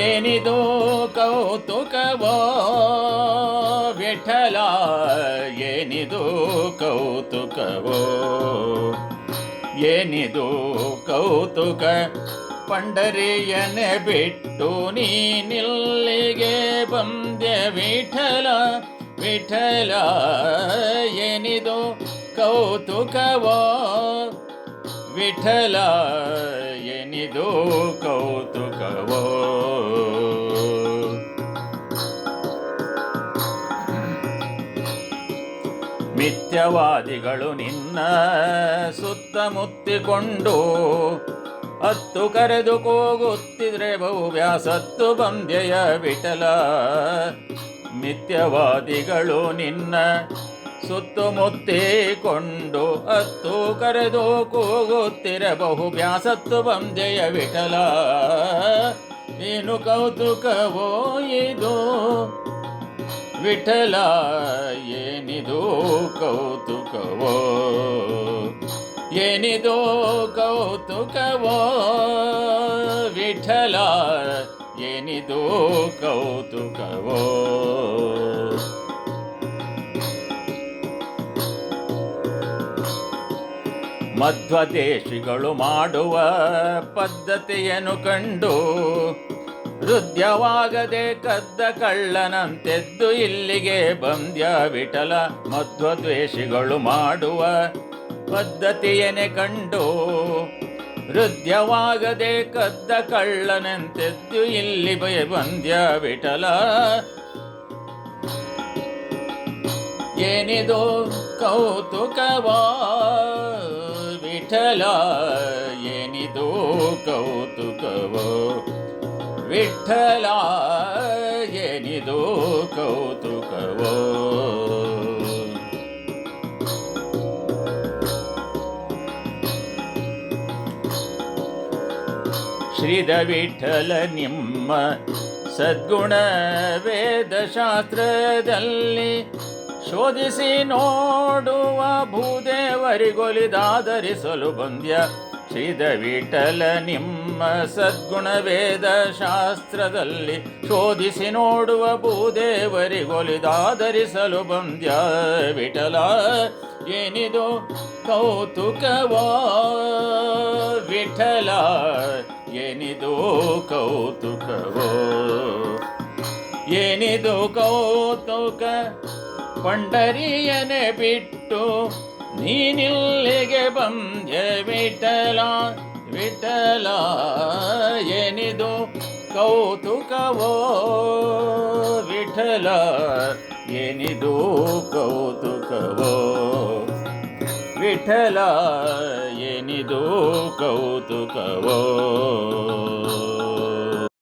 ಏನಿದು ಕೌತುಕವೋ? ವಿಠಲ, ಏನಿದು ಕೌತುಕವೋ? ಏನಿದು ಕೌತುಕ? ಪಂಡರಿಯನೆ ಬಿಟ್ಟು ನೀನಿಲ್ಲಿಗೆ ಬಂದೆ ವಿಠಲ ವಿಠಲ, ಏನಿದು ಕೌತುಕವೋ? ವಿಠಲ, ಏನಿದು ಕೌತುಕವೋ? ಮಿಥ್ಯವಾದಿಗಳು ನಿನ್ನ ಸುತ್ತಮುತ್ತಿಕೊಂಡು ಹತ್ತು ಕರೆದು ಕೂಗುತ್ತಿದ್ರೆ ಬಹು ವ್ಯಾಸತ್ತು ಬಂದೆಯ ವಿಠಲ. ಮಿಥ್ಯವಾದಿಗಳು ನಿನ್ನ ಸುತ್ತಮುತ್ತಿಕೊಂಡು ಹತ್ತು ಕರೆದು ಕೂಗುತ್ತಿರ ಬಹು ವ್ಯಾಸತ್ತು ಬಂದೆಯ ವಿಠಲ. ಏನು ಕೌತುಕವೋ ಇದು? ವಿಠಲ ಏನಿದು? ಕೌತುಕವೋ ಏನಿದೋ ಕೌತುಕವೋ ವಿಠಲ ಏನಿದೋ ಕೌತುಕವೋ ಮಧ್ವದೇಶಿಗಳು ಮಾಡುವ ಪದ್ಧತಿಯನ್ನು ಕಂಡು ಹೃದಯವಾಗದೆ ಕದ್ದ ಕಳ್ಳನಂತೆದ್ದು ಇಲ್ಲಿಗೆ ಬಂದ್ಯ ವಿಠಲ ಮಧ್ವದ್ವೇಷಿಗಳು ಮಾಡುವ ಪದ್ಧತಿಯನೆ ಕಂಡು. ಹೃದಯವಾಗದೆ ಕದ್ದ ಕಳ್ಳನಂತೆದ್ದು ಇಲ್ಲಿ ಬಯ ಬಂದ್ಯ ವಿಠಲ. ಏನಿದು ಕೌತುಕವ? ವಿಠಲ ಏನಿದು ಕೌತುಕವೋ? ವಿಠಲ ಎನಿದು ಕೌತುಕವೋ. ಶ್ರೀದ ವಿಠಲ ನಿಮ್ಮ ಸದ್ಗುಣ ವೇದಶಾಸ್ತ್ರದಲ್ಲಿ ಶೋಧಿಸಿ ನೋಡುವ ಭೂದೇವರಿಗೊಲಿದಾದರಿಸಲು ಬಂದ್ಯ ಶ್ರೀದ ವಿಠಲ ನಿಮ್ಮ ಸದ್ಗುಣ ವೇದ ಶಾಸ್ತ್ರದಲ್ಲಿ ಶೋಧಿಸಿ ನೋಡುವ ಭೂದೇವರಿಗೊಲಿದಾದರಿಸಲು ಬಂದ್ಯ ವಿಠಲ. ಏನಿದು? ಕೌತುಕವಾ ವಿಠಲ. ಏನಿದು? ಕೌತುಕವೋ. ಏನಿದು? ಕೌತುಕ. ಪಂಡರಿಯನೆ ಬಿಟ್ಟು ನೀನಿಲ್ಲಿಗೆ ಬಂದೆ ವಿಠಲ ವಿಠಲ ಏನಿದು ಕೌತುಕವೋ? ವಿಠಲ ಏನಿದು ಕೌತುಕವೋ? ವಿಠಲ ಏನಿದು ಕೌತುಕವೋ?